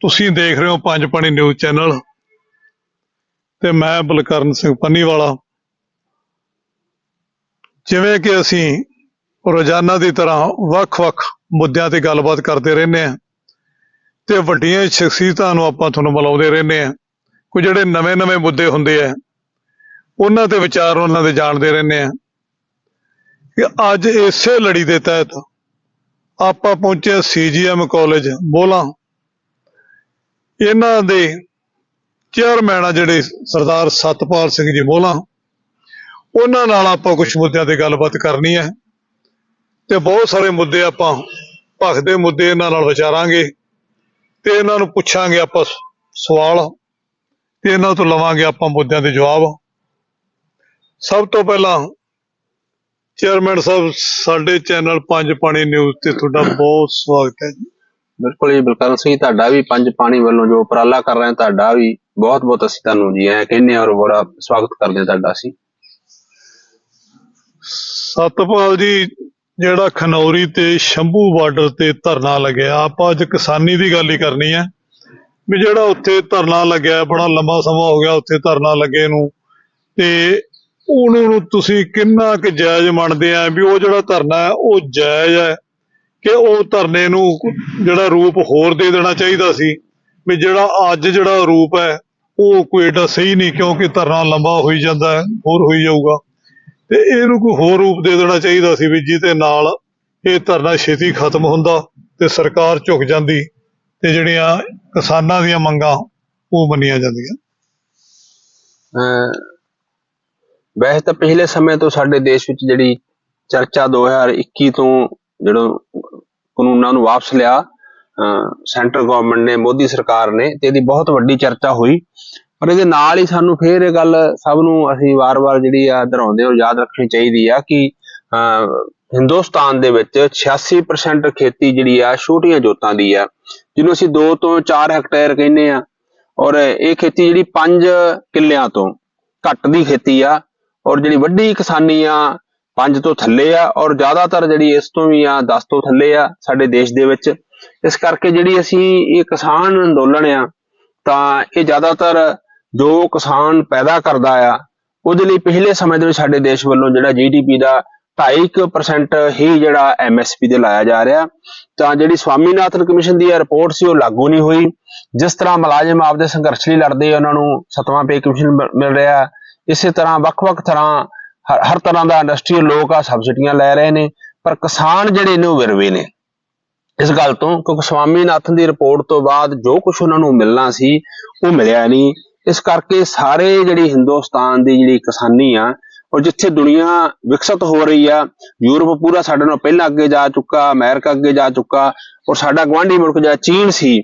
ਤੁਸੀਂ ਦੇਖ ਰਹੇ ਹੋ ਪੰਜ ਪਾਣੀ ਨਿਊਜ਼ ਚੈਨਲ ਤੇ ਮੈਂ ਬਲਕਰਨ ਸਿੰਘ ਪੰਨੀਵਾਲਾ। ਜਿਵੇਂ ਕਿ ਅਸੀਂ ਰੋਜ਼ਾਨਾ ਦੀ ਤਰ੍ਹਾਂ ਵੱਖ-ਵੱਖ ਮੁੱਦਿਆਂ ਤੇ ਗੱਲਬਾਤ ਕਰਦੇ ਰਹਿੰਦੇ ਹਾਂ ਤੇ ਵੱਡੀਆਂ ਸ਼ਖਸੀਅਤਾਂ ਨੂੰ ਆਪਾਂ ਤੁਹਾਨੂੰ ਮਿਲਾਉਂਦੇ ਰਹਿੰਦੇ ਹਾਂ। ਕੋਈ ਜਿਹੜੇ ਨਵੇਂ-ਨਵੇਂ ਮੁੱਦੇ ਹੁੰਦੇ ਆ, ਉਹਨਾਂ ਤੇ ਵਿਚਾਰ ਉਹਨਾਂ ਦੇ ਜਾਣਦੇ ਰਹਿੰਦੇ ਹਾਂ ਕਿ ਅੱਜ ਇਸੇ ਲੜੀ ਦੇ ਤਹਿਤ ਆਪਾਂ ਪਹੁੰਚੇ ਸੀਜੀਐਮ ਕਾਲਜ ਬੋਲਾ ਇਹਨਾਂ ਦੇ ਚੇਅਰਮੈਨ ਆ ਜਿਹੜੇ ਸਰਦਾਰ ਸਤਪਾਲ ਸਿੰਘ ਜੀ ਮੋਲਾ ਉਹਨਾਂ ਨਾਲ ਆਪਾਂ ਕੁਝ ਮੁੱਦਿਆਂ ਤੇ ਗੱਲਬਾਤ ਕਰਨੀ ਹੈ ਤੇ ਬਹੁਤ ਸਾਰੇ ਮੁੱਦੇ ਆਪਾਂ ਭਖਦੇ ਮੁੱਦੇ ਇਹਨਾਂ ਨਾਲ ਵਿਚਾਰਾਂਗੇ ਤੇ ਇਹਨਾਂ ਨੂੰ ਪੁੱਛਾਂਗੇ ਆਪਾਂ ਸਵਾਲ ਤੇ ਇਹਨਾਂ ਤੋਂ ਲਵਾਂਗੇ ਆਪਾਂ ਮੁੱਦਿਆਂ ਦੇ ਜਵਾਬ। ਸਭ ਤੋਂ ਪਹਿਲਾਂ ਚੇਅਰਮੈਨ ਸਾਹਿਬ, ਸਾਡੇ ਚੈਨਲ ਪੰਜ ਪਾਣੀ ਨਿਊਜ਼ ਤੇ ਤੁਹਾਡਾ ਬਹੁਤ ਸਵਾਗਤ ਹੈ ਜੀ। ਬਿਲਕੁਲ ਜੀ ਬਲਕਰਨ ਸਿੰਘ ਤੁਹਾਡਾ ਵੀ ਪੰਜ ਪਾਣੀ ਵੱਲੋਂ ਜੋ ਉਪਰਾਲਾ ਕਰ ਰਹੇ ਤੁਹਾਡਾ ਵੀ ਬਹੁਤ ਬਹੁਤ ਅਸੀਂ ਤੁਹਾਨੂੰ ਜੀ ਆਇਆਂ ਕਹਿੰਦੇ ਹਾਂ ਔਰ ਬੜਾ ਸਵਾਗਤ ਕਰਦੇ ਹਾਂ ਤੁਹਾਡਾ ਅਸੀਂ। ਸਤਪਾਲ ਜੀ, ਜਿਹੜਾ ਖਨੌਰੀ ਤੇ ਸ਼ੰਭੂ ਬਾਰਡਰ ਤੇ ਧਰਨਾ ਲੱਗਿਆ, ਆਪਾਂ ਅੱਜ ਕਿਸਾਨੀ ਦੀ ਗੱਲ ਹੀ ਕਰਨੀ ਹੈ ਵੀ ਜਿਹੜਾ ਉੱਥੇ ਧਰਨਾ ਲੱਗਿਆ, ਬੜਾ ਲੰਬਾ ਸਮਾਂ ਹੋ ਗਿਆ ਉੱਥੇ ਧਰਨਾ ਲੱਗੇ ਨੂੰ। ਤੇ ਉਹਨਾਂ ਨੂੰ ਤੁਸੀਂ ਕਿੰਨਾ ਕੁ ਜਾਇਜ਼ ਮੰਨਦੇ ਆ ਵੀ ਉਹ ਜਿਹੜਾ ਧਰਨਾ ਹੈ, ਉਹ ਜਾਇਜ਼ ਹੈ? ਕਿ ਉਹ ਧਰਨੇ ਨੂੰ ਜਿਹੜਾ ਰੂਪ ਹੋਰ ਦੇ ਦੇਣਾ ਚਾਹੀਦਾ ਸੀ ਵੀ ਜਿਹੜਾ ਅੱਜ ਜਿਹੜਾ ਰੂਪ ਹੈ, ਉਹ ਕੋਈ ਏਡਾ ਸਹੀ ਨਹੀਂ ਕਿਉਂਕਿ ਧਰਨਾ ਲੰਬਾ ਹੋਈ ਜਾਂਦਾ ਹੈ, ਹੋਰ ਹੋਈ ਜਾਊਗਾ। ਤੇ ਇਹਨੂੰ ਕੋਈ ਹੋਰ ਰੂਪ ਦੇ ਦੇਣਾ ਚਾਹੀਦਾ ਸੀ ਵੀ ਜਿਹਦੇ ਨਾਲ ਇਹ ਧਰਨਾ ਛੇਤੀ ਖਤਮ ਹੁੰਦਾ ਤੇ ਸਰਕਾਰ ਝੁਕ ਜਾਂਦੀ ਤੇ ਜਿਹੜੀਆਂ ਕਿਸਾਨਾਂ ਦੀਆਂ ਮੰਗਾਂ ਉਹ ਮੰਨੀਆਂ ਜਾਂਦੀਆਂ। ਅਹ ਵੈਸੇ ਤਾਂ ਪਿਛਲੇ ਸਮੇਂ ਤੋਂ ਸਾਡੇ ਦੇਸ਼ ਵਿੱਚ ਜਿਹੜੀ ਚਰਚਾ 2021 ਤੋਂ ਜਿਹੜਾ ਕਾਨੂੰਨਾਂ ਨੂੰ ਵਾਪਸ ਲਿਆ ਸੈਂਟਰ ਗਵਰਨਮੈਂਟ ਨੇ ਮੋਦੀ ਸਰਕਾਰ ਨੇ ਤੇ ਇਹਦੀ ਬਹੁਤ ਵੱਡੀ ਚਰਚਾ ਹੋਈ। ਪਰ ਇਹਦੇ ਨਾਲ ਹੀ ਸਾਨੂੰ ਫੇਰ ਇਹ ਗੱਲ ਸਭ ਨੂੰ ਅਸੀਂ ਵਾਰ-ਵਾਰ ਜਿਹੜੀ ਆ ਦੁਹਰਾਉਂਦੇ ਹੋ ਯਾਦ ਰੱਖਣੀ ਚਾਹੀਦੀ ਆ ਕਿ ਅਹ, ਹਿੰਦੁਸਤਾਨ ਦੇ ਵਿੱਚ 86% ਖੇਤੀ ਜਿਹੜੀ ਆ ਛੋਟੀਆਂ ਜੋਤਾਂ ਦੀ ਆ ਜਿਹਨੂੰ ਅਸੀਂ 2 ਤੋਂ 4 ਹੈਕਟੇਅਰ ਕਹਿੰਦੇ ਆ। ਔਰ ਇਹ ਖੇਤੀ ਜਿਹੜੀ 5 ਕਿੱਲਿਆਂ ਤੋਂ ਘੱਟ ਦੀ ਖੇਤੀ ਆ ਔਰ ਜਿਹੜੀ ਵੱਡੀ ਕਿਸਾਨੀ ਆ 5 ਤੋਂ ਥੱਲੇ ਆ ਔਰ ਜ਼ਿਆਦਾਤਰ ਜਿਹੜੀ ਇਸ ਤੋਂ ਵੀ ਆ 10 ਤੋਂ ਥੱਲੇ ਆ ਸਾਡੇ ਦੇਸ਼ ਦੇ ਵਿੱਚ। ਇਸ ਕਰਕੇ ਜਿਹੜੀ ਅਸੀਂ ਇਹ ਕਿਸਾਨ ਅੰਦੋਲਨ ਆ, ਤਾਂ ਇਹ ਜ਼ਿਆਦਾਤਰ ਜੋ ਕਿਸਾਨ ਪੈਦਾ ਕਰਦਾ ਆ, ਉਹਦੇ ਲਈ ਪਿਛਲੇ ਸਮੇਂ ਦੇ ਵਿੱਚ ਸਾਡੇ ਦੇਸ਼ ਵੱਲੋਂ ਜਿਹੜਾ ਜੀਡੀਪੀ ਦਾ 2.5% ਹੀ ਜਿਹੜਾ ਐਮਐਸਪੀ ਤੇ ਲਾਇਆ ਜਾ ਰਿਹਾ। ਤਾਂ ਜਿਹੜੀ ਸਵਾਮੀਨਾਥਨ ਕਮਿਸ਼ਨ ਦੀ ਰਿਪੋਰਟ ਸੀ, ਉਹ ਲਾਗੂ ਨਹੀਂ ਹੋਈ। ਜਿਸ ਤਰ੍ਹਾਂ ਮੁਲਾਜ਼ਮ ਆਪਦੇ ਸੰਘਰਸ਼ ਲਈ ਲੜਦੇ ਉਹਨਾਂ ਨੂੰ ਸਤਵਾਂ ਪੇ ਕਮਿਸ਼ਨ ਮਿਲ- ਰਿਹਾ। ਇਸੇ ਤਰ੍ਹਾਂ ਵੱਖ-ਵੱਖ ਤਰ੍ਹਾਂ ਹਰ ਹਰ ਤਰ੍ਹਾਂ ਦਾ ਇੰਡਸਟਰੀਅਲ ਲੋਕ ਆ, ਸਬਸਿਡੀਆਂ ਲੈ ਰਹੇ ਨੇ, ਪਰ ਕਿਸਾਨ ਜਿਹੜੇ ਨੇ ਉਹ ਵਿਰਵੇ ਨੇ। ਇਸ ਗੱਲ ਤੋਂ ਕਿਉਂਕਿ ਸਵਾਮੀਨਾਥਨ ਦੀ ਰਿਪੋਰਟ ਤੋਂ ਬਾਅਦ ਜੋ ਕੁਝ ਉਹਨਾਂ ਨੂੰ ਮਿਲਣਾ ਸੀ, ਉਹ ਮਿਲਿਆ ਨਹੀਂ। ਇਸ ਕਰਕੇ ਸਾਰੇ ਜਿਹੜੀ ਹਿੰਦੁਸਤਾਨ ਦੀ ਜਿਹੜੀ ਕਿਸਾਨੀ ਆ ਔਰ ਜਿੱਥੇ ਦੁਨੀਆ ਵਿਕਸਿਤ ਹੋ ਰਹੀ ਆ, ਯੂਰਪ ਪੂਰਾ ਸਾਡੇ ਨਾਲ ਪਹਿਲਾਂ ਅੱਗੇ ਜਾ ਚੁੱਕਾ, ਅਮਰੀਕਾ ਅੱਗੇ ਜਾ ਚੁੱਕਾ, ਔਰ ਸਾਡਾ ਗਵਾਂਢੀ ਮੁਲਕ ਜਿਹੜਾ ਚੀਨ ਸੀ,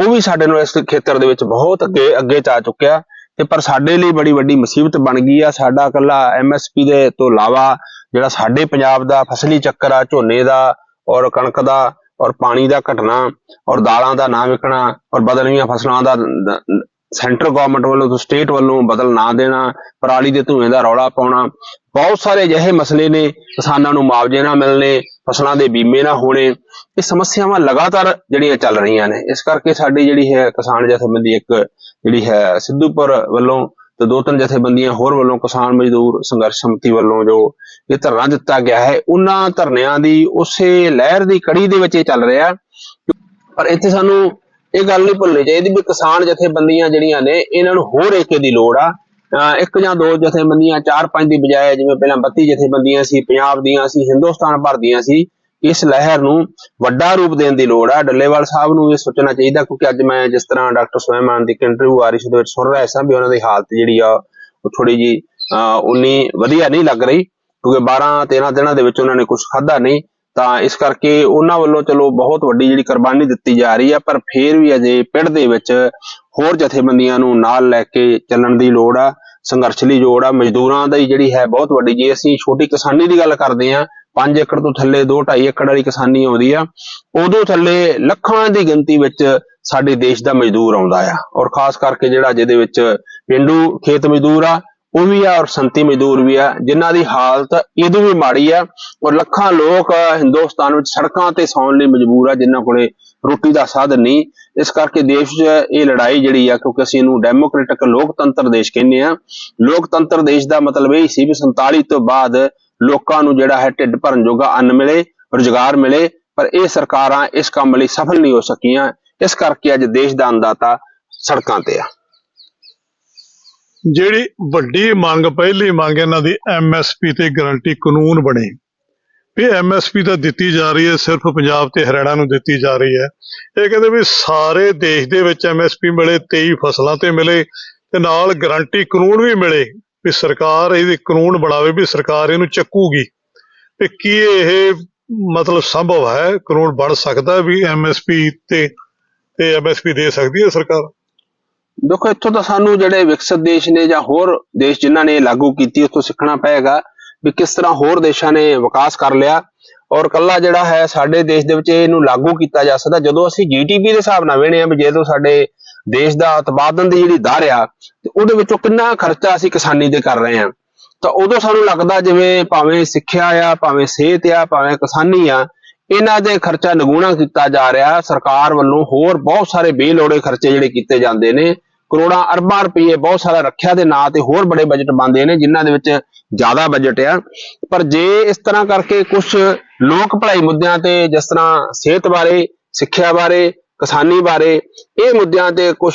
ਉਹ ਵੀ ਸਾਡੇ ਨਾਲ ਇਸ ਖੇਤਰ ਦੇ ਵਿੱਚ ਬਹੁਤ ਅੱਗੇ ਅੱਗੇ ਜਾ ਚੁੱਕਿਆ। ਤੇ ਪਰ ਸਾਡੇ ਲਈ ਬੜੀ ਵੱਡੀ ਮੁਸੀਬਤ ਬਣ ਗਈ ਆ। ਸਾਡਾ ਇਕੱਲਾ ਐਮਐਸਪੀ ਦੇ ਤੋਂ ਇਲਾਵਾ ਜਿਹੜਾ ਸਾਡੇ ਪੰਜਾਬ ਦਾ ਫਸਲੀ ਚੱਕਰ ਆ, ਝੋਨੇ ਦਾ ਔਰ ਕਣਕ ਦਾ ਔਰ ਪਾਣੀ ਦਾ ਘਟਣਾ ਔਰ ਦਾਲਾਂ ਦਾ ਨਾ ਵਿਕਣਾ ਔਰ ਬਦਲਵੀਆਂ ਫਸਲਾਂ ਦਾ ਸੈਂਟਰ ਗਵਰਨਮੈਂਟ ਵੱਲੋਂ ਤੋਂ ਸਟੇਟ ਵੱਲੋਂ ਬਦਲ ਨਾ ਦੇਣਾ, ਪਰਾਲੀ ਦੇ ਧੂਏ ਦਾ ਰੌਲਾ ਪਾਉਣਾ, ਬਹੁਤ ਸਾਰੇ ਅਜਿਹੇ ਮਸਲੇ ਨੇ ਕਿਸਾਨਾਂ ਨੂੰ ਮੁਆਵਜ਼ੇ ਨਾ ਮਿਲਣੇ ਫਸਲਾਂ ਦੇ ਬੀਮੇ ਨਾ ਹੋਣੇ, ਇਹ ਸਮੱਸਿਆਵਾਂ ਲਗਾਤਾਰ ਜਿਹੜੀਆਂ ਚੱਲ ਰਹੀਆਂ ਨੇ। ਇਸ ਕਰਕੇ ਸਾਡੀ ਜਿਹੜੀ ਹੈ ਕਿਸਾਨ ਜਥੇਬੰਦੀ ਇੱਕ ਜਿਹੜੀ ਹੈ ਸਿੱਧੂਪੁਰ ਵੱਲੋਂ ਤੇ ਦੋ ਤਿੰਨ ਜਥੇਬੰਦੀਆਂ ਹੋਰ ਵੱਲੋਂ ਕਿਸਾਨ ਮਜ਼ਦੂਰ ਸੰਘਰਸ਼ ਸਮਿਤੀ ਵੱਲੋਂ ਜੋ ਇਹ ਧਰਨਾ ਦਿੱਤਾ ਗਿਆ ਹੈ, ਉਹਨਾਂ ਧਰਨਿਆਂ ਦੀ ਉਸੇ ਲਹਿਰ ਦੀ ਕੜੀ ਦੇ ਵਿੱਚ ਇਹ ਚੱਲ ਰਿਹਾ। ਪਰ ਇੱਥੇ ਸਾਨੂੰ ਇਹ ਗੱਲ ਨਹੀਂ ਭੁੱਲਣੀ ਚਾਹੀਦੀ ਵੀ ਕਿਸਾਨ ਜਥੇਬੰਦੀਆਂ ਜਿਹੜੀਆਂ ਨੇ, ਇਹਨਾਂ ਨੂੰ ਹੋਰ ਏਕੇ ਦੀ ਲੋੜ ਆ। ਇੱਕ ਜਾਂ ਦੋ ਜਥੇਬੰਦੀਆਂ, ਚਾਰ ਪੰਜ ਦੀ ਬਜਾਏ ਜਿਵੇਂ ਪਹਿਲਾਂ 32 ਜਥੇਬੰਦੀਆਂ ਸੀ, ਪੰਜਾਬ ਦੀਆਂ ਸੀ, ਹਿੰਦੁਸਤਾਨ ਭਰ ਦੀਆਂ ਸੀ, ਇਸ ਲਹਿਰ ਨੂੰ ਵੱਡਾ ਰੂਪ ਦੇਣ ਦੀ ਲੋੜ ਆ। ਡੱਲੇਵਾਲ ਸਾਹਿਬ ਨੂੰ ਇਹ ਸੋਚਣਾ ਚਾਹੀਦਾ ਕਿਉਂਕਿ ਅੱਜ ਮੈਂ ਜਿਸ ਤਰ੍ਹਾਂ ਡਾਕਟਰ ਸੁਲੇਮਾਨ ਦੀ ਇੰਟਰਵਿਊ ਆ ਰਹੀ ਸੀ ਉਹਦੇ ਵਿੱਚ ਸੁਣ ਰਿਹਾ ਸਾਂ ਵੀ ਉਹਨਾਂ ਦੀ ਹਾਲਤ ਜਿਹੜੀ ਆ, ਉਹ ਥੋੜੀ ਜੀ ਉਨੀ ਵਧੀਆ ਨਹੀਂ ਲੱਗ ਰਹੀ ਕਿਉਂਕਿ 12 13 ਦਿਨਾਂ ਦੇ ਵਿੱਚ ਉਹਨਾਂ ਨੇ ਕੁਝ ਖਾਧਾ ਨਹੀਂ। ਤਾਂ ਇਸ ਕਰਕੇ ਉਹਨਾਂ ਵੱਲੋਂ ਚਲੋ ਬਹੁਤ ਵੱਡੀ ਜਿਹੜੀ ਕੁਰਬਾਨੀ ਦਿੱਤੀ ਜਾ ਰਹੀ ਆ, ਪਰ ਫੇਰ ਵੀ ਅਜੇ ਪਿੰਡ ਦੇ ਵਿੱਚ ਹੋਰ ਜਥੇਬੰਦੀਆਂ ਨੂੰ ਨਾਲ ਲੈ ਕੇ ਚੱਲਣ ਦੀ ਲੋੜ ਆ, ਸੰਘਰਸ਼ ਲਈ ਲੋੜ ਆ, ਮਜ਼ਦੂਰਾਂ ਦੀ ਜਿਹੜੀ ਹੈ ਬਹੁਤ ਵੱਡੀ ਜੇ ਅਸੀਂ ਛੋਟੀ ਕਿਸਾਨੀ ਦੀ ਗੱਲ ਕਰਦੇ ਆ 5 ਏਕੜ ਤੋਂ ਥੱਲੇ 2 2.5 ਏਕੜ ਵਾਲੀ ਕਿਸਾਨੀ ਆਉਂਦੀ ਆ, ਉਦੋਂ ਥੱਲੇ ਲੱਖਾਂ ਦੀ ਗਿਣਤੀ ਵਿੱਚ ਸਾਡੇ ਦੇਸ਼ ਦਾ ਮਜ਼ਦੂਰ ਆਉਂਦਾ ਆ। ਔਰ ਖਾਸ ਕਰਕੇ ਜਿਹੜਾ ਜਿਹਦੇ ਵਿੱਚ ਪਿੰਡੂ ਖੇਤ ਮਜ਼ਦੂਰ ਆ, ਉਹ ਵੀ ਆ ਔਰ ਸੰਤੀ ਮਜ਼ਦੂਰ ਵੀ ਆ, ਜਿਨ੍ਹਾਂ ਦੀ ਹਾਲਤ ਇਹਦੋਂ ਵੀ ਮਾੜੀ ਆ, ਔਰ ਲੱਖਾਂ ਲੋਕ ਹਿੰਦੁਸਤਾਨ ਵਿੱਚ ਸੜਕਾਂ ਤੇ ਸੌਣ ਲਈ ਮਜਬੂਰ ਆ, ਜਿਨ੍ਹਾਂ ਕੋਲੇ ਰੋਟੀ ਦਾ ਸਾਧਨ ਨਹੀਂ। ਇਸ ਕਰਕੇ ਦੇਸ਼ 'ਚ ਇਹ ਲੜਾਈ ਜਿਹੜੀ ਆ, ਕਿਉਂਕਿ ਅਸੀਂ ਇਹਨੂੰ ਡੈਮੋਕ੍ਰੈਟਿਕ ਲੋਕਤੰਤਰ ਦੇਸ਼ ਕਹਿੰਦੇ ਆ। ਲੋਕਤੰਤਰ ਦੇਸ਼ ਦਾ ਮਤਲਬ ਇਹ ਸੀ ਵੀ 47 ਤੋਂ ਬਾਅਦ ਲੋਕਾਂ ਨੂੰ ਜਿਹੜਾ ਹੈ ਢਿੱਡ ਭਰਨ ਜੋਗਾ ਅੰਨ ਮਿਲੇ, ਰੁਜ਼ਗਾਰ ਮਿਲੇ, ਪਰ ਇਹ ਸਰਕਾਰਾਂ ਇਸ ਕੰਮ ਲਈ ਸਫਲ ਨਹੀਂ ਹੋ ਸਕੀਆਂ। ਇਸ ਕਰਕੇ ਅੱਜ ਦੇਸ਼ ਦਾ ਅੰਦਾਤਾ ਸੜਕਾਂ ਤੇ ਆ। ਜਿਹੜੀ ਵੱਡੀ ਮੰਗ, ਪਹਿਲੀ ਮੰਗ ਇਹਨਾਂ ਦੀ ਐਮਐਸਪੀ ਤੇ ਗਰੰਟੀ ਕਾਨੂੰਨ ਬਣੇ। ਵੀ ਐਮਐਸਪੀ ਤਾਂ ਦਿੱਤੀ ਜਾ ਰਹੀ ਹੈ, ਸਿਰਫ ਪੰਜਾਬ ਤੇ ਹਰਿਆਣਾ ਨੂੰ ਦਿੱਤੀ ਜਾ ਰਹੀ ਹੈ। ਇਹ ਕਹਿੰਦੇ ਵੀ ਸਾਰੇ ਦੇਸ਼ ਦੇ ਵਿੱਚ ਐਮਐਸਪੀ ਮਿਲੇ 23 ਫਸਲਾਂ ਤੇ ਮਿਲੇ ਤੇ ਨਾਲ ਗਾਰੰਟੀ ਕਾਨੂੰਨ ਵੀ ਮਿਲੇ ਵੀ ਸਰਕਾਰ ਇਹਦੇ ਕਾਨੂੰਨ ਬਣਾਵੇ ਵੀ ਸਰਕਾਰ ਇਹਨੂੰ ਚੱਕੂਗੀ। ਤੇ ਕੀ ਇਹ ਮਤਲਬ ਸੰਭਵ ਹੈ? ਕਾਨੂੰਨ ਬਣ ਸਕਦਾ ਵੀ ਐਮਐਸਪੀ ਤੇ ਤੇ ਐਮਐਸਪੀ ਦੇ ਸਕਦੀ ਹੈ ਸਰਕਾਰ? ਦੇਖੋ, ਇੱਥੋਂ ਤਾਂ ਸਾਨੂੰ ਜਿਹੜੇ ਵਿਕਸਿਤ ਦੇਸ਼ ਨੇ ਜਾਂ ਹੋਰ ਦੇਸ਼ ਜਿਨ੍ਹਾਂ ਨੇ ਲਾਗੂ ਕੀਤੀ, ਉੱਥੋਂ ਸਿੱਖਣਾ ਪਏਗਾ। ਵੀ ਕਿਸ ਤਰ੍ਹਾਂ ਹੋਰ ਦੇਸ਼ਾਂ ਨੇ ਵਿਕਾਸ ਕਰ ਲਿਆ ਔਰ ਕੱਲਾ ਜਿਹੜਾ ਹੈ ਸਾਡੇ ਦੇਸ਼ ਦੇ ਵਿੱਚ ਇਹਨੂੰ ਲਾਗੂ ਕੀਤਾ ਜਾ ਸਕਦਾ, ਜਦੋਂ ਅਸੀਂ ਜੀਟੀਪੀ ਦੇ ਹਿਸਾਬ ਨਾਲ ਵੇਣੇ ਆ ਵੀ ਜਦੋਂ ਸਾਡੇ ਦੇਸ਼ ਦਾ ਉਤਪਾਦਨ ਦੀ ਜਿਹੜੀ ਦਰ ਆ, ਤੇ ਉਹਦੇ ਵਿੱਚੋਂ ਕਿੰਨਾ ਖਰਚਾ ਅਸੀਂ ਕਿਸਾਨੀ ਤੇ ਕਰ ਰਹੇ ਆ ਤਾਂ ਉਦੋਂ ਸਾਨੂੰ ਲੱਗਦਾ ਜਿਵੇਂ ਭਾਵੇਂ ਸਿੱਖਿਆ ਆ, ਭਾਵੇਂ ਸਿਹਤ ਆ, ਭਾਵੇਂ ਕਿਸਾਨੀ ਆ, ਇਹਨਾਂ ਦੇ ਖਰਚਾ ਨਿਗੂਣਾ ਕੀਤਾ ਜਾ ਰਿਹਾ। ਸਰਕਾਰ ਵੱਲੋਂ ਹੋਰ ਬਹੁਤ ਸਾਰੇ ਬੇਲੋੜੇ ਖਰਚੇ ਜਿਹੜੇ ਕੀਤੇ ਜਾਂਦੇ ਨੇ। ਕਰੋੜਾਂ ਅਰਬਾਂ ਰੁਪਏ ਬਹੁਤ ਸਾਰਾ ਰੱਖਿਆ ਦੇ ਨਾਂ ਤੇ ਹੋਰ ਬੜੇ ਬਜਟ ਬਣਦੇ ਨੇ, ਜਿਨ੍ਹਾਂ ਦੇ ਵਿੱਚ ਜ਼ਿਆਦਾ ਬਜਟ ਆ। ਪਰ ਜੇ ਇਸ ਤਰ੍ਹਾਂ ਕਰਕੇ ਕੁਝ ਲੋਕ ਭਲਾਈ ਮੁੱਦਿਆਂ ਤੇ ਜਿਸ ਤਰ੍ਹਾਂ ਸਿਹਤ ਬਾਰੇ, ਸਿੱਖਿਆ ਬਾਰੇ, ਕਿਸਾਨੀ ਬਾਰੇ, ਇਹ ਮੁੱਦਿਆਂ ਤੇ ਕੁਝ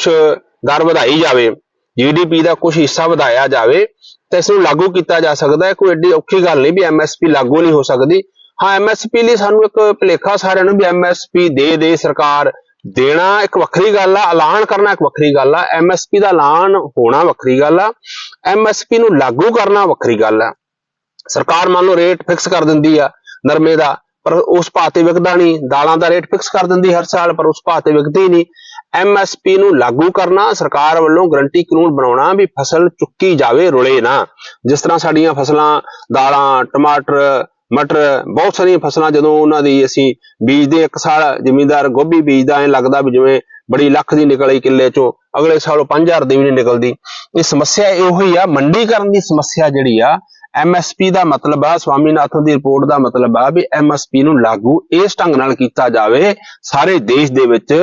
ਦਰ ਵਧਾਈ ਜਾਵੇ ਜੀਡੀਪੀ ਦਾ ਕੁਝ ਹਿੱਸਾ ਵਧਾਇਆ ਜਾਵੇ, ਤਾਂ ਇਸ ਨੂੰ ਲਾਗੂ ਕੀਤਾ ਜਾ ਸਕਦਾ ਹੈ। ਕੋਈ ਐਡੀ ਔਖੀ ਗੱਲ ਨਹੀਂ ਵੀ ਐਮਐਸਪੀ ਲਾਗੂ ਨਹੀਂ ਹੋ ਸਕਦੀ। ਹਾਂ ਐਮਐਸਪੀ ਲਈ ਸਾਨੂੰ ਇੱਕ ਭੁਲੇਖਾ ਸਾਰਿਆਂ ਨੂੰ ਵੀ ਐਮਐਸਪੀ ਦੇ ਦੇ ਸਰਕਾਰ ਦੇਣਾ ਇੱਕ ਵੱਖਰੀ ਗੱਲ ਆ, ਐਲਾਨ ਕਰਨਾ ਇੱਕ ਵੱਖਰੀ ਗੱਲ ਆ ਐਮਐਸਪੀ ਦਾ ਐਲਾਨ ਹੋਣਾ ਵੱਖਰੀ ਗੱਲ ਆ ਐਮਐਸਪੀ ਨੂੰ ਲਾਗੂ ਕਰਨਾ ਵੱਖਰੀ ਗੱਲ ਆ। ਸਰਕਾਰ ਮੰਨ ਲਓ ਰੇਟ ਫਿਕਸ ਕਰ ਦਿੰਦੀ ਆ ਨਰਮੇ ਦਾ, ਪਰ ਉਸ ਭਾਅ ਤੇ ਵਿਕਦਾ ਨਹੀਂ, ਦਾਲਾਂ ਦਾ ਰੇਟ ਫਿਕਸ ਕਰ ਦਿੰਦੀ ਹਰ ਸਾਲ, ਪਰ ਉਸ ਭਾਅ ਤੇ ਵਿਕਦੀ ਹੀ ਨਹੀਂ ਐਮਐਸਪੀ ਨੂੰ ਲਾਗੂ ਕਰਨਾ, ਸਰਕਾਰ ਵੱਲੋਂ ਗਰੰਟੀ ਕਾਨੂੰਨ ਬਣਾਉਣਾ ਵੀ ਫਸਲ ਚੁੱਕੀ ਜਾਵੇ ਰੁਲੇ ਨਾ। ਜਿਸ ਤਰ੍ਹਾਂ ਸਾਡੀਆਂ ਫਸਲਾਂ, ਦਾਲਾਂ, ਟਮਾਟਰ ਮਟਰ, ਬਹੁਤ ਸਾਰੀਆਂ ਫਸਲਾਂ ਜਦੋਂ ਉਹਨਾਂ ਦੀ ਅਸੀਂ ਬੀਜਦੇ ਇੱਕ ਸਾਲ ਜ਼ਿਮੀਂਦਾਰ ਗੋਭੀ ਬੀਜਦਾ, ਐ ਲੱਗਦਾ ਵੀ ਜਿਵੇਂ ਬੜੀ ਲੱਖ ਦੀ ਨਿਕਲੀ ਕਿੱਲੇ ਚੋਂ, ਅਗਲੇ ਸਾਲ ਉਹ 5000 ਦੀ ਵੀ ਨਹੀਂ ਨਿਕਲਦੀ। ਇਹ ਸਮੱਸਿਆ ਇਹੋ ਹੀ ਆ, ਮੰਡੀਕਰਨ ਦੀ ਸਮੱਸਿਆ ਜਿਹੜੀ ਆ ਐਮਐਸਪੀ ਦਾ ਮਤਲਬ ਆ, ਸਵਾਮੀਨਾਥਨ ਦੀ ਰਿਪੋਰਟ ਦਾ ਮਤਲਬ ਆ ਵੀ ਐਮਐਸਪੀ ਨੂੰ ਲਾਗੂ ਇਸ ਢੰਗ ਨਾਲ ਕੀਤਾ ਜਾਵੇ ਸਾਰੇ ਦੇਸ਼ ਦੇ ਵਿੱਚ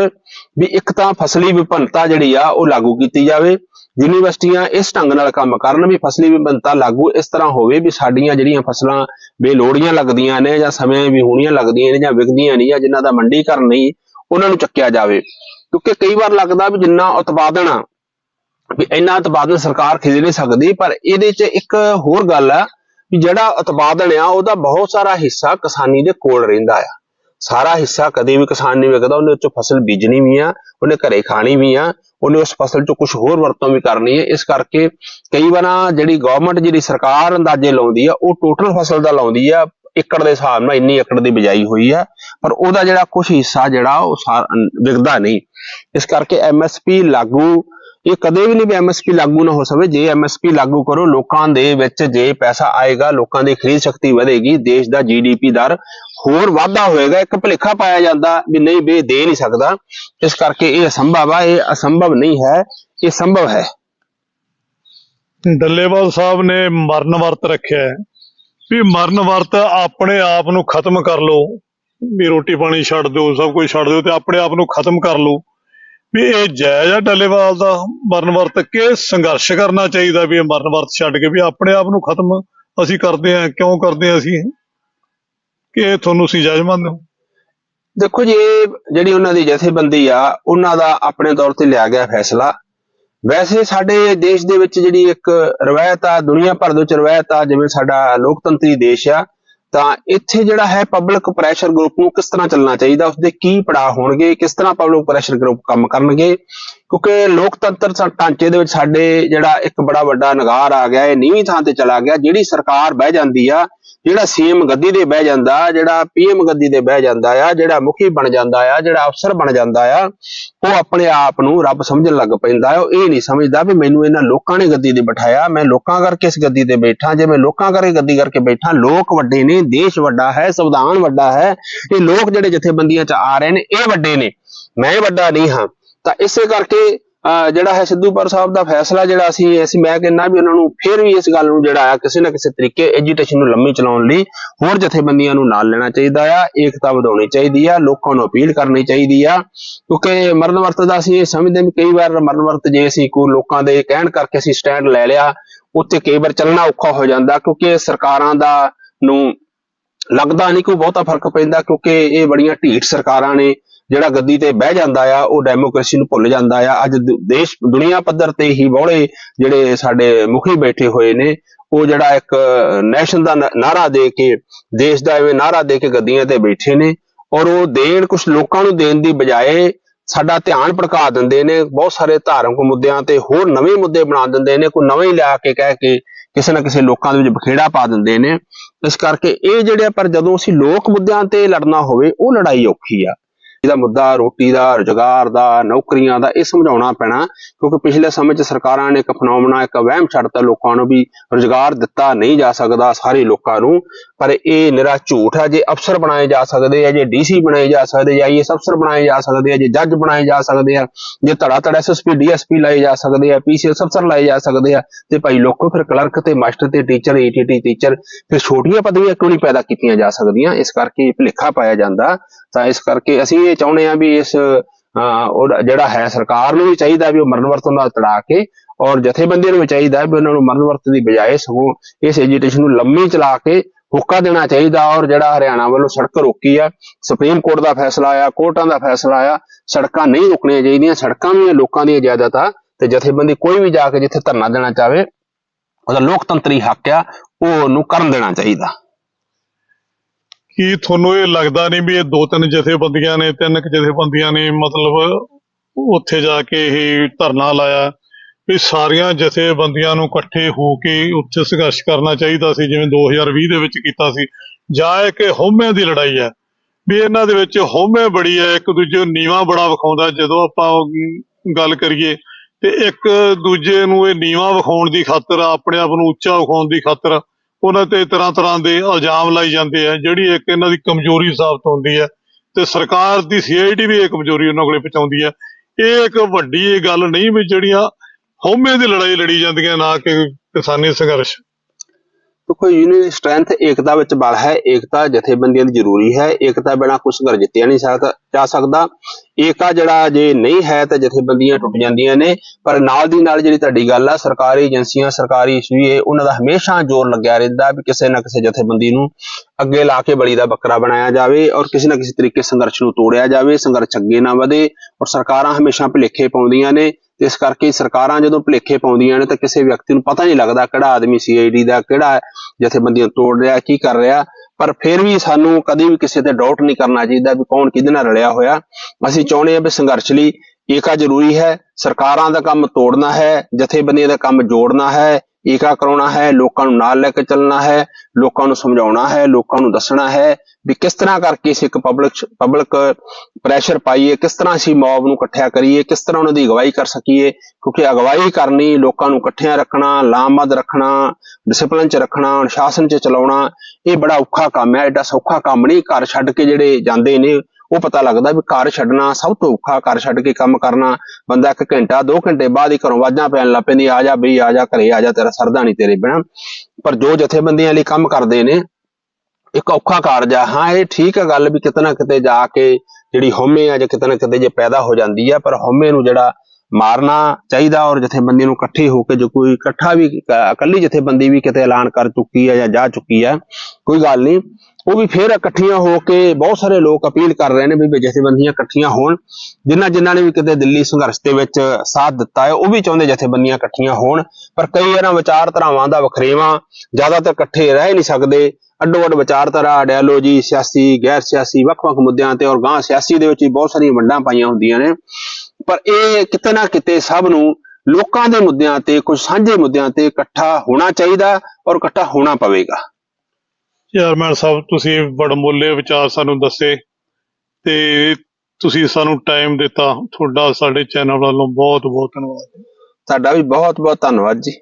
ਵੀ ਇੱਕ ਤਾਂ ਫਸਲੀ ਵਿਭਿੰਨਤਾ ਜਿਹੜੀ ਆ, ਉਹ ਲਾਗੂ ਕੀਤੀ ਜਾਵੇ। ਯੂਨੀਵਰਸਿਟੀਆਂ ਇਸ ਢੰਗ ਨਾਲ ਕੰਮ ਕਰਨ ਵੀ ਫਸਲੀ ਵਿਭਿੰਨਤਾ ਲਾਗੂ ਇਸ ਤਰ੍ਹਾਂ ਹੋਵੇ ਵੀ ਸਾਡੀਆਂ ਜਿਹੜੀਆਂ ਫਸਲਾਂ ਬੇਲੋੜੀਆਂ ਲੱਗਦੀਆਂ ਨੇ ਜਾਂ ਸਮੇਂ ਵੀ ਹੋਣੀਆਂ ਲੱਗਦੀਆਂ ਨੇ ਜਾਂ ਵਿਕਦੀਆਂ ਨਹੀਂ ਜਾਂ ਜਿਨ੍ਹਾਂ ਦਾ ਮੰਡੀਕਰਨ ਨਹੀਂ, ਉਹਨਾਂ ਨੂੰ ਚੱਕਿਆ ਜਾਵੇ। ਕਿਉਂਕਿ ਕਈ ਵਾਰ ਲੱਗਦਾ ਵੀ ਜਿੰਨਾ ਉਤਪਾਦਨ ਆ ਵੀ ਇੰਨਾ ਉਤਪਾਦਨ ਸਰਕਾਰ ਖਰੀਦ ਨਹੀਂ ਸਕਦੀ, ਪਰ ਇਹਦੇ 'ਚ ਇੱਕ ਹੋਰ ਗੱਲ ਆ, ਵੀ ਜਿਹੜਾ ਉਤਪਾਦਨ ਆ, ਉਹਦਾ ਬਹੁਤ ਸਾਰਾ ਹਿੱਸਾ ਕਿਸਾਨੀ ਦੇ ਕੋਲ ਰਹਿੰਦਾ ਆ। ਸਾਰਾ ਹਿੱਸਾ ਕਦੇ ਵੀ ਕਿਸਾਨ ਨਹੀਂ ਵਿਕਦਾ ਉਹਨੇ ਉੱਚੋਂ ਫਸਲ ਬੀਜਣੀ ਵੀ ਆ, ਉਹਨੇ ਘਰੇ ਖਾਣੀ ਵੀ ਆ, ਉਹਨੇ ਉਸ ਫਸਲ ਚੋਂ ਕੁਝ ਹੋਰ ਵਰਤੋਂ ਵੀ ਕਰਨੀ ਹੈ ਇਸ ਕਰਕੇ ਕਈ ਵਾਰਾਂ ਜਿਹੜੀ ਗਵਰਨਮੈਂਟ ਜਿਹੜੀ ਸਰਕਾਰ ਅੰਦਾਜ਼ੇ ਲਾਉਂਦੀ ਆ, ਉਹ ਟੋਟਲ ਫਸਲ ਦਾ ਲਾਉਂਦੀ ਆ, ਏਕੜ ਦੇ ਹਿਸਾਬ ਨਾਲ ਇੰਨੀ ਏਕੜ ਦੀ ਬਿਜਾਈ ਹੋਈ ਆ, ਪਰ ਉਹਦਾ ਜਿਹੜਾ ਕੁਝ ਹਿੱਸਾ ਜਿਹੜਾ ਉਹ ਵਿਕਦਾ ਨਹੀਂ। ਇਸ ਕਰਕੇ ਐਮਐਸਪੀ ਲਾਗੂ ਇਹ ਕਦੇ ਵੀ ਨਹੀਂ ਵੀ ਐਮਐਸਪੀ ਲਾਗੂ ਨਾ ਹੋ ਸਕੇ। ਜੇ ਐਮਐਸਪੀ ਲਾਗੂ ਕਰੋ, ਲੋਕਾਂ ਦੇ ਵਿੱਚ ਜੇ ਪੈਸਾ ਆਏਗਾ, ਲੋਕਾਂ ਦੀ ਖਰੀਦ ਸ਼ਕਤੀ ਵਧੇਗੀ, ਦੇਸ਼ ਦਾ ਜੀਡੀਪੀ ਦਰ ਹੋਰ ਵਾਧਾ ਹੋਏਗਾ। ਇੱਕ ਭੁਲੇਖਾ ਪਾਇਆ ਜਾਂਦਾ ਵੀ ਨਹੀਂ, ਵੀ ਦੇ ਨਹੀਂ ਸਕਦਾ। ਇਸ ਕਰਕੇ ਇਹ ਅਸੰਭਵ ਆ, ਇਹ ਅਸੰਭਵ ਨਹੀਂ ਹੈ, ਇਹ ਸੰਭਵ ਹੈ। ਡੱਲੇਵਾਲ ਸਾਹਿਬ ਨੇ ਮਰਨ ਵਰਤ ਰੱਖਿਆ ਹੈ। ਵੀ ਮਰਨ ਵਰਤ ਆਪਣੇ ਆਪ ਨੂੰ ਖਤਮ ਕਰ ਲਓ। ਵੀ ਰੋਟੀ ਪਾਣੀ ਛੱਡ ਦਿਓ, ਸਭ ਕੁਝ ਛੱਡ ਦਿਓ ਤੇ ਆਪਣੇ ਆਪ ਨੂੰ ਖਤਮ ਕਰ ਲਓ। ਵੀ ਇਹ ਜਾਇਜ਼ ਆ ਡੱਲੇਵਾਲ ਦਾ ਮਰਨ ਵਰਤ ਕਿ ਸੰਘਰਸ਼ ਕਰਨਾ ਚਾਹੀਦਾ ਵੀ ਇਹ ਮਰਨ ਵਰਤ ਛੱਡ ਕੇ ਵੀ ਆਪਣੇ ਆਪ ਨੂੰ ਖਤਮ ਅਸੀਂ ਕਰਦੇ ਆ ਕਿਉਂ ਕਰਦੇ ਆ ਅਸੀਂ ਕਿ ਤੁਹਾਨੂੰ ਸੀ ਜਾਇਜ਼ ਮੰਨਦੇ ਹੋ? ਦੇਖੋ ਜੀ, ਇਹ ਜਿਹੜੀ ਉਹਨਾਂ ਦੀ ਜਥੇਬੰਦੀ ਆ, ਉਹਨਾਂ ਦਾ ਆਪਣੇ ਤੌਰ ਤੇ ਲਿਆ ਗਿਆ ਫੈਸਲਾ। ਵੈਸੇ ਸਾਡੇ ਦੇਸ਼ ਦੇ ਵਿੱਚ ਜਿਹੜੀ ਇੱਕ ਰਵਾਇਤ ਆ, ਦੁਨੀਆ ਭਰ ਦੇ ਵਿੱਚ ਰਵਾਇਤ ਆ, ਜਿਵੇਂ ਸਾਡਾ ਲੋਕਤੰਤਰੀ ਦੇਸ਼ ਆ ਤਾਂ ਇੱਥੇ ਜਿਹੜਾ ਹੈ ਪਬਲਿਕ ਪ੍ਰੈਸ਼ਰ ਗਰੁੱਪ ਨੂੰ ਕਿਸ ਤਰ੍ਹਾਂ ਚੱਲਣਾ ਚਾਹੀਦਾ, ਉਸਦੇ ਕੀ ਪੜਾਅ ਹੋਣਗੇ, ਕਿਸ ਤਰ੍ਹਾਂ ਪਬਲਿਕ ਪ੍ਰੈਸ਼ਰ ਗਰੁੱਪ ਕੰਮ ਕਰਨਗੇ ਕਿਉਂਕਿ ਲੋਕਤੰਤਰ ਢਾਂਚੇ ਦੇ ਵਿੱਚ ਸਾਡੇ ਜਿਹੜਾ ਇੱਕ ਬੜਾ ਵੱਡਾ ਨਗਾਰ ਆ ਗਿਆ, ਇਹ ਨੀਵੀਂ ਥਾਂ ਤੇ ਚਲਾ ਗਿਆ, ਜਿਹੜੀ ਸਰਕਾਰ ਬਹਿ ਜਾਂਦੀ ਆ, ਜਿਹੜਾ ਸੀਐਮ ਗੱਦੀ ਤੇ ਬਹਿ ਜਾਂਦਾ, ਜਿਹੜਾ ਪੀਐਮ ਗੱਦੀ ਤੇ ਬਹਿ ਜਾਂਦਾ ਆ, ਜਿਹੜਾ ਮੁਖੀ ਬਣ ਜਾਂਦਾ ਆ, ਜਿਹੜਾ ਅਫਸਰ ਬਣ ਜਾਂਦਾ ਆ, ਉਹ ਆਪਣੇ ਆਪ ਨੂੰ ਰੱਬ ਸਮਝਣ ਲੱਗ ਪੈਂਦਾ ਉਹ ਇਹ ਨਹੀਂ ਸਮਝਦਾ ਵੀ ਮੈਨੂੰ ਇਹਨਾਂ ਲੋਕਾਂ ਨੇ ਗੱਦੀ ਤੇ ਬਿਠਾਇਆ, ਮੈਂ ਲੋਕਾਂ ਕਰਕੇ ਇਸ ਗੱਦੀ ਤੇ ਬੈਠਾ, ਜੇ ਮੈਂ ਲੋਕਾਂ ਕਰਕੇ ਗੱਦੀ ਕਰਕੇ ਬੈਠਾ, ਲੋਕ ਵੱਡੇ ਨੇ, ਦੇਸ਼ ਵੱਡਾ ਹੈ, ਸੰਵਿਧਾਨ ਵੱਡਾ ਹੈ, ਇਹ ਲੋਕ ਜਿਹੜੇ ਜਥੇਬੰਦੀਆਂ ਚ ਆ ਰਹੇ ਨੇ, ਇਹ ਵੱਡੇ ਨੇ। ਮੈਂ ਵੱਡਾ ਨਹੀਂ ਹਾਂ। ਤਾਂ ਇਸੇ ਕਰਕੇ, ਅਹ, ਜਿਹੜਾ ਹੈ ਸਿੱਧੂਪੁਰ ਸਾਹਿਬ ਦਾ ਫੈਸਲਾ ਜਿਹੜਾ ਅਸੀਂ ਅਸੀਂ ਮੈਂ ਕਹਿੰਦਾ ਵੀ ਉਹਨਾਂ ਨੂੰ ਫਿਰ ਵੀ ਇਸ ਗੱਲ ਨੂੰ ਜਿਹੜਾ ਆ ਕਿਸੇ ਨਾ ਕਿਸੇ ਤਰੀਕੇ ਐਜੀਟੇਸ਼ਨ ਨੂੰ ਲੰਮੀ ਚਲਾਉਣ ਲਈ ਹੋਰ ਜਥੇਬੰਦੀਆਂ ਨੂੰ ਨਾਲ ਲੈਣਾ ਚਾਹੀਦਾ ਆ, ਏਕਤਾ ਵਧਾਉਣੀ ਚਾਹੀਦੀ ਆ, ਲੋਕਾਂ ਨੂੰ ਅਪੀਲ ਕਰਨੀ ਚਾਹੀਦੀ ਆ। ਕਿਉਂਕਿ ਮਰਨ ਵਰਤ ਦਾ ਅਸੀਂ ਇਹ ਸਮਝਦੇ ਵੀ ਕਈ ਵਾਰ ਮਰਨ ਵਰਤ ਜੇ ਅਸੀਂ ਕੋਈ ਲੋਕਾਂ ਦੇ ਕਹਿਣ ਕਰਕੇ ਅਸੀਂ ਸਟੈਂਡ ਲੈ ਲਿਆ, ਉੱਥੇ ਕਈ ਵਾਰ ਚੱਲਣਾ ਔਖਾ ਹੋ ਜਾਂਦਾ ਕਿਉਂਕਿ ਸਰਕਾਰਾਂ ਦਾ ਨੂੰ ਲੱਗਦਾ ਨਹੀਂ ਕੋਈ ਬਹੁਤਾ ਫ਼ਰਕ ਪੈਂਦਾ ਕਿਉਂਕਿ ਇਹ ਬੜੀਆਂ ਢੀਠ ਸਰਕਾਰਾਂ ਨੇ ਜਿਹੜਾ ਗੱਦੀ ਤੇ ਬਹਿ ਜਾਂਦਾ ਆ ਉਹ ਡੈਮੋਕ੍ਰੇਸੀ ਨੂੰ ਭੁੱਲ ਜਾਂਦਾ ਆ। ਅੱਜ ਦੇਸ਼ ਦੁਨੀਆ ਪੱਧਰ ਤੇ ਹੀ ਬੋਲੇ ਜਿਹੜੇ ਸਾਡੇ ਮੁਖੀ ਬੈਠੇ ਹੋਏ ਨੇ ਉਹ ਜਿਹੜਾ ਇੱਕ ਨੈਸ਼ਨ ਦਾ ਨ- ਨਾਰਾ ਦੇ ਕੇ ਦੇਸ਼ ਦਾ ਐਵੇਂ ਨਾਰਾ ਦੇ ਕੇ ਗੱਦੀਆਂ ਤੇ ਬੈਠੇ ਨੇ ਔਰ ਉਹ ਦੇਣ ਕੁਝ ਲੋਕਾਂ ਨੂੰ ਦੇਣ ਦੀ ਬਜਾਏ ਸਾਡਾ ਧਿਆਨ ਭੜਕਾ ਦਿੰਦੇ ਨੇ। ਬਹੁਤ ਸਾਰੇ ਧਾਰਮਿਕ ਮੁੱਦਿਆਂ ਤੇ ਹੋਰ ਨਵੇਂ ਮੁੱਦੇ ਬਣਾ ਦਿੰਦੇ ਨੇ। ਕੋਈ ਨਵੇਂ ਹੀ ਲਿਆ ਕੇ ਕਹਿ ਕੇ ਕਿਸੇ ਨਾ ਕਿਸੇ ਲੋਕਾਂ ਦੇ ਵਿੱਚ ਬਖੇੜਾ ਪਾ ਦਿੰਦੇ ਨੇ। ਇਸ ਕਰਕੇ ਇਹ ਜਿਹੜੇ ਆ, ਪਰ ਜਦੋਂ ਅਸੀਂ ਲੋਕ ਮੁੱਦਿਆਂ ਤੇ ਲੜਨਾ ਹੋਵੇ ਉਹ ਲੜਾਈ ਔਖੀ ਆ। ਇਹਦਾ ਮੁੱਦਾ, ਰੋਟੀ ਦਾ, ਰੁਜ਼ਗਾਰ ਦਾ, ਨੌਕਰੀਆਂ ਦਾ, ਇਹ ਸਮਝਾਉਣਾ ਪੈਣਾ, ਕਿਉਂਕਿ ਪਿਛਲੇ ਸਮੇਂ 'ਚ ਸਰਕਾਰਾਂ ਨੇ ਇੱਕ ਫਨੋਮਨਾ ਇੱਕ ਵਹਿਮ ਛੱਡਤਾ ਲੋਕਾਂ ਨੂੰ ਵੀ ਰੁਜ਼ਗਾਰ ਦਿੱਤਾ ਨਹੀਂ ਜਾ ਸਕਦਾ, ਸਾਰੇ ਲੋਕਾਂ ਨੂੰ। ਪਰ ਇਹ ਨਿਰਾ ਝੂਠ ਹੈ, ਜੇ ਅਫਸਰ ਬਣਾਏ ਜਾ ਸਕਦੇ ਆ, ਜੇ ਡੀਸੀ ਬਣਾਏ ਜਾ ਸਕਦੇ ਜਾਂ ਆਈਐਸ ਅਫਸਰ ਬਣਾਏ ਜਾ ਸਕਦੇ ਆ, ਜੇ ਜੱਜ ਬਣਾਏ ਜਾ ਸਕਦੇ ਆ, ਜੇ ਧੜਾ ਧੜ ਐਸਐਸਪੀ ਡੀਐਸਪੀ ਲਾਏ ਜਾ ਸਕਦੇ ਆ ਪੀਸੀਐਸ ਅਫਸਰ ਲਾਏ ਜਾ ਸਕਦੇ ਆ, ਤੇ ਭਾਈ ਲੋਕੋ ਫਿਰ ਕਲਰਕ ਤੇ ਮਾਸਟਰ ਤੇ ਟੀਚਰ ਏਟੀਟੀ ਟੀਚਰ, ਫਿਰ ਛੋਟੀਆਂ ਪਦਵੀਆਂ ਕਿਉਂ ਨਹੀਂ ਪੈਦਾ ਕੀਤੀਆਂ ਜਾ ਸਕਦੀਆਂ? ਇਸ ਕਰਕੇ ਭੁਲੇਖਾ ਪਾਇਆ ਜਾਂਦਾ ਤਾਂ ਇਸ ਕਰਕੇ ਅਸੀਂ ਇਹ ਚਾਹੁੰਦੇ ਆ ਵੀ ਇਸ ਅਹ, ਜਿਹੜਾ ਹੈ ਸਰਕਾਰ ਨੂੰ ਵੀ ਚਾਹੀਦਾ ਵੀ ਉਹ ਮਰਨ ਵਰਤੋਂ ਨਾਲ ਤੜਾ ਕੇ ਔਰ ਜਥੇਬੰਦੀਆਂ ਨੂੰ ਵੀ ਚਾਹੀਦਾ ਵੀ ਉਹਨਾਂ ਨੂੰ ਮਰਨ ਵਰਤ ਦੀ ਬਜਾਏ ਸਗੋਂ ਇਸ ਐਜੀਟੇਸ਼ਨ ਨੂੰ ਲੰਮੀ ਚਲਾ ਕੇ ਹੁੱਕਾ ਦੇਣਾ ਚਾਹੀਦਾ ਔਰ ਜਿਹੜਾ ਹਰਿਆਣਾ ਵੱਲੋਂ ਸੜਕ ਰੋਕੀ ਆ ਸੁਪਰੀਮ ਕੋਰਟ ਦਾ ਫੈਸਲਾ ਆਇਆ ਕੋਰਟਾਂ ਦਾ ਫੈਸਲਾ ਆਇਆ ਸੜਕਾਂ ਨਹੀਂ ਰੁਕਣੀਆਂ ਚਾਹੀਦੀਆਂ ਸੜਕਾਂ ਵੀ ਲੋਕਾਂ ਦੀ ਇਜਾਜ਼ਤ ਆ ਤੇ ਜਥੇਬੰਦੀ ਕੋਈ ਵੀ ਜਾ ਕੇ ਜਿੱਥੇ ਧਰਨਾ ਦੇਣਾ ਚਾਹਵੇ ਉਹਦਾ ਲੋਕਤੰਤਰੀ ਹੱਕ ਆ ਉਹ ਉਹਨੂੰ ਕਰਨ ਦੇਣਾ ਚਾਹੀਦਾ। ਕੀ ਤੁਹਾਨੂੰ ਇਹ ਲੱਗਦਾ ਨਹੀਂ ਵੀ ਇਹ ਦੋ ਤਿੰਨ ਜਥੇਬੰਦੀਆਂ ਨੇ, ਤਿੰਨ ਕੁ ਜਥੇਬੰਦੀਆਂ ਨੇ ਮਤਲਬ ਉੱਥੇ ਜਾ ਕੇ ਇਹ ਧਰਨਾ ਲਾਇਆ ਵੀ ਸਾਰੀਆਂ ਜਥੇਬੰਦੀਆਂ ਨੂੰ ਇਕੱਠੇ ਹੋ ਕੇ ਉੱਥੇ ਸੰਘਰਸ਼ ਕਰਨਾ ਚਾਹੀਦਾ ਸੀ, ਜਿਵੇਂ 2020 ਦੇ ਵਿੱਚ ਕੀਤਾ ਸੀ। ਜਾਂ ਇਹ ਕਿ ਹਉਮਿਆਂ ਦੀ ਲੜਾਈ ਹੈ? ਵੀ ਇਹਨਾਂ ਦੇ ਵਿੱਚ ਹਉਮੈ ਬੜੀ ਹੈ, ਇੱਕ ਦੂਜੇ ਨੂੰ ਨੀਵਾ ਬੜਾ ਵਿਖਾਉਂਦਾ ਜਦੋਂ ਆਪਾਂ ਗੱਲ ਕਰੀਏ ਤੇ ਇੱਕ ਦੂਜੇ ਨੂੰ ਇਹ ਨੀਵਾ ਵਿਖਾਉਣ ਦੀ ਖਾਤਰ, ਆਪਣੇ ਆਪ ਨੂੰ ਉੱਚਾ ਵਿਖਾਉਣ ਦੀ ਖਾਤਰ ਉਹਨਾਂ ਤੇ ਤਰ੍ਹਾਂ ਤਰ੍ਹਾਂ ਦੇ ਇਲਜ਼ਾਮ ਲਾਈ ਜਾਂਦੇ ਆ, ਜਿਹੜੀ ਇੱਕ ਇਹਨਾਂ ਦੀ ਕਮਜ਼ੋਰੀ ਸਾਬਤ ਹੁੰਦੀ ਹੈ ਤੇ ਸਰਕਾਰ ਦੀ ਸੀਆਈਡੀ ਵੀ ਇਹ ਕਮਜ਼ੋਰੀ ਉਹਨਾਂ ਕੋਲੇ ਪਹੁੰਚਾਉਂਦੀ ਹੈ ਇਹ ਇੱਕ ਵੱਡੀ ਗੱਲ ਨਹੀਂ ਵੀ ਜਿਹੜੀਆਂ ਹਉਮੈ ਦੀ ਲੜਾਈ ਲੜੀ ਜਾਂਦੀਆਂ ਨਾ ਕਿ ਕਿਸਾਨੀ ਸੰਘਰਸ਼। ਦੇਖੋ ਯੂਨੀਅਨ ਸਟਰੈਂਥ ਏਕਤਾ ਵਿੱਚ ਬਲ ਹੈ। ਏਕਤਾ ਜਥੇਬੰਦੀਆਂ ਦੀ ਜ਼ਰੂਰੀ ਹੈ। ਏਕਤਾ ਬਿਨਾਂ ਕੁਝ ਸੰਘਰਸ਼ ਜਿੱਤਿਆ ਨਹੀਂ ਜਾ ਸਕਦਾ। ਏਕਾ ਜਿਹੜਾ ਜੇ ਨਹੀਂ ਹੈ ਤਾਂ ਜਥੇਬੰਦੀਆਂ ਟੁੱਟ ਜਾਂਦੀਆਂ ਨੇ। ਪਰ ਨਾਲ ਦੀ ਨਾਲ ਜਿਹੜੀ ਤੁਹਾਡੀ ਗੱਲ ਆ, ਸਰਕਾਰੀ ਏਜੰਸੀਆਂ, ਸਰਕਾਰੀ ਸੂਏ ਉਹਨਾਂ ਦਾ ਹਮੇਸ਼ਾ ਜ਼ੋਰ ਲੱਗਿਆ ਰਹਿੰਦਾ ਵੀ ਕਿਸੇ ਨਾ ਕਿਸੇ ਜਥੇਬੰਦੀ ਨੂੰ ਅੱਗੇ ਲਾ ਕੇ ਬਲੀ ਦਾ ਬੱਕਰਾ ਬਣਾਇਆ ਜਾਵੇ ਔਰ ਕਿਸੇ ਨਾ ਕਿਸੇ ਤਰੀਕੇ ਸੰਘਰਸ਼ ਨੂੰ ਤੋੜਿਆ ਜਾਵੇ, ਸੰਘਰਸ਼ ਅੱਗੇ ਨਾ ਵਧੇ ਔਰ ਸਰਕਾਰਾਂ ਹਮੇਸ਼ਾ ਭੁਲੇਖੇ ਪਾਉਂਦੀਆਂ ਨੇ। ਇਸ ਕਰਕੇ ਸਰਕਾਰਾਂ ਜਦੋਂ ਭੁਲੇਖੇ ਪਾਉਂਦੀਆਂ ਨੇ ਤਾਂ ਕਿਸੇ ਵਿਅਕਤੀ ਨੂੰ ਪਤਾ ਨਹੀਂ ਲੱਗਦਾ ਕਿਹੜਾ ਆਦਮੀ ਸੀਆਈਡੀ ਦਾ, ਕਿਹੜਾ ਜਥੇਬੰਦੀਆਂ ਤੋੜ ਰਿਹਾ, ਕੀ ਕਰ ਰਿਹਾ। ਪਰ ਫਿਰ ਵੀ ਸਾਨੂੰ ਕਦੇ ਵੀ ਕਿਸੇ ਤੇ ਡਾਊਟ ਨਹੀਂ ਕਰਨਾ ਚਾਹੀਦਾ ਵੀ ਕੌਣ ਕਿਹਦੇ ਨਾਲ ਰਲਿਆ ਹੋਇਆ। ਅਸੀਂ ਚਾਹੁੰਦੇ ਹਾਂ ਵੀ ਸੰਘਰਸ਼ ਲਈ ਏਕਾ ਜ਼ਰੂਰੀ ਹੈ। ਸਰਕਾਰਾਂ ਦਾ ਕੰਮ ਤੋੜਨਾ ਹੈ, ਜਥੇਬੰਦੀਆਂ ਦਾ ਕੰਮ ਜੋੜਨਾ ਹੈ। ਏਕਾ ਕਰਾਉਣਾ ਹੈ, ਲੋਕਾਂ ਨੂੰ ਨਾਲ ਲੈ ਕੇ ਚੱਲਣਾ ਹੈ, ਲੋਕਾਂ ਨੂੰ ਸਮਝਾਉਣਾ ਹੈ, ਲੋਕਾਂ ਨੂੰ ਦੱਸਣਾ ਹੈ ਵੀ ਕਿਸ ਤਰ੍ਹਾਂ ਕਰਕੇ ਅਸੀਂ ਇੱਕ ਪਬਲਿਕ ਪਬਲਿਕ ਪ੍ਰੈਸ਼ਰ ਪਾਈਏ, ਕਿਸ ਤਰ੍ਹਾਂ ਅਸੀਂ ਮੌਬ ਨੂੰ ਇਕੱਠਿਆ ਕਰੀਏ, ਕਿਸ ਤਰ੍ਹਾਂ ਉਹਨਾਂ ਦੀ ਅਗਵਾਈ ਕਰ ਸਕੀਏ, ਕਿਉਂਕਿ ਅਗਵਾਈ ਕਰਨੀ ਲੋਕਾਂ ਨੂੰ ਇਕੱਠਿਆਂ ਰੱਖਣਾ, ਲਾਮਬੰਦ ਰੱਖਣਾ ਡਿਸਪਲਿਨ ਚ ਰੱਖਣਾ, ਅਨੁਸ਼ਾਸਨ ਚ ਚਲਾਉਣਾ, ਇਹ ਬੜਾ ਔਖਾ ਕੰਮ ਹੈ, ਐਡਾ ਸੌਖਾ ਕੰਮ ਨਹੀਂ, ਘਰ ਛੱਡ ਕੇ ਜਿਹੜੇ ਜਾਂਦੇ ਨੇ ਉਹ ਪਤਾ ਲੱਗਦਾ ਵੀ ਘਰ ਛੱਡਣਾ ਸਭ ਤੋਂ ਔਖਾ, ਘਰ ਛੱਡ ਕੇ ਕੰਮ ਕਰਨਾ, ਬੰਦਾ ਇੱਕ ਘੰਟਾ, ਦੋ ਘੰਟੇ ਬਾਅਦ ਹੀ ਘਰੋਂ ਵਾਜਾਂ ਪੈਣ ਲੱਗ ਪੈਂਦੀ, ਆ ਜਾ ਬਈ, ਆ ਜਾ ਘਰੇ, ਆ ਜਾ ਤੇਰਾ ਸਰਦਾ ਨਹੀਂ ਤੇਰੇ ਬਿਨਾਂ। ਪਰ ਜੋ ਜਥੇਬੰਦੀਆਂ ਲਈ ਕੰਮ ਕਰਦੇ ਨੇ, ਇੱਕ ਔਖਾ ਕਾਰਜ ਆ। ਹਾਂ, ਇਹ ਠੀਕ ਹੈ ਗੱਲ ਵੀ ਕਿਤੇ ਨਾ ਕਿਤੇ ਜਾ ਕੇ ਜਿਹੜੀ ਹਉਮੈ ਆ ਜਾਂ ਕਿਤੇ ਨਾ ਕਿਤੇ ਜੇ ਪੈਦਾ ਹੋ ਜਾਂਦੀ ਆ, ਪਰ ਹਉਮੈ ਨੂੰ ਜਿਹੜਾ ਮਾਰਨਾ ਚਾਹੀਦਾ ਔਰ ਜਥੇਬੰਦੀ ਨੂੰ ਇਕੱਠੇ ਹੋ ਕੇ ਜੋ ਕੋਈ ਇਕੱਠਾ ਵੀ ਇਕੱਲੀ ਜਥੇਬੰਦੀ ਵੀ ਕਿਤੇ ਐਲਾਨ ਕਰ ਚੁੱਕੀ ਹੈ ਜਾਂ ਜਾ ਚੁੱਕੀ ਹੈ ਕੋਈ ਗੱਲ ਨਹੀਂ ਉਹ ਵੀ ਫੇਰ ਇਕੱਠੀਆਂ ਹੋ ਕੇ ਬਹੁਤ ਸਾਰੇ ਲੋਕ ਅਪੀਲ ਕਰ ਰਹੇ ਨੇ ਵੀ ਜਥੇਬੰਦੀਆਂ ਇਕੱਠੀਆਂ ਹੋਣ। ਜਿਨ੍ਹਾਂ ਜਿਨ੍ਹਾਂ ਨੇ ਵੀ ਕਿਤੇ ਦਿੱਲੀ ਸੰਘਰਸ਼ ਦੇ ਵਿੱਚ ਸਾਥ ਦਿੱਤਾ ਹੈ, ਉਹ ਵੀ ਚਾਹੁੰਦੇ ਜਥੇਬੰਦੀਆਂ ਇਕੱਠੀਆਂ ਹੋਣ। ਪਰ ਕਈ ਇਹਨਾਂ ਵਿਚਾਰਧਾਰਾਵਾਂ ਦਾ ਵਖਰੇਵਾਂ ਜ਼ਿਆਦਾਤਰ ਇਕੱਠੇ ਰਹਿ ਨਹੀਂ ਸਕਦੇ। ਅੱਡੋ ਅੱਡ ਵਿਚਾਰਧਾਰਾ ਆਈਡੀਓਲੋਜੀ ਸਿਆਸੀ, ਗੈਰ ਸਿਆਸੀ, ਵੱਖ-ਵੱਖ ਮੁੱਦਿਆਂ ਤੇ ਔਰ ਗਾਂ ਸਿਆਸੀ ਦੇ ਵਿੱਚ ਵੀ ਬਹੁਤ ਸਾਰੀਆਂ ਵੰਡਾਂ ਪਾਈਆਂ ਹੁੰਦੀਆਂ ਨੇ। ਪਰ ਇਹ ਕਿਤੇ ਨਾ ਕਿਤੇ ਸਭ ਨੂੰ ਲੋਕਾਂ ਦੇ ਮੁੱਦਿਆਂ ਤੇ, ਕੁਝ ਸਾਂਝੇ ਮੁੱਦਿਆਂ ਤੇ ਇਕੱਠਾ ਹੋਣਾ ਚਾਹੀਦਾ ਔਰ ਇਕੱਠਾ ਹੋਣਾ ਪਵੇਗਾ। ਚੇਅਰਮੈਨ ਸਾਹਿਬ ਤੁਸੀਂ ਵਡਮੁੱਲੇ ਵਿਚਾਰ ਸਾਨੂੰ ਦੱਸੇ ਤੇ ਤੁਸੀਂ ਸਾਨੂੰ ਟਾਈਮ ਦਿੱਤਾ। ਤੁਹਾਡਾ ਸਾਡੇ ਚੈਨਲ ਵੱਲੋਂ ਬਹੁਤ ਬਹੁਤ ਧੰਨਵਾਦ। ਤੁਹਾਡਾ ਵੀ ਬਹੁਤ ਬਹੁਤ ਧੰਨਵਾਦ ਜੀ।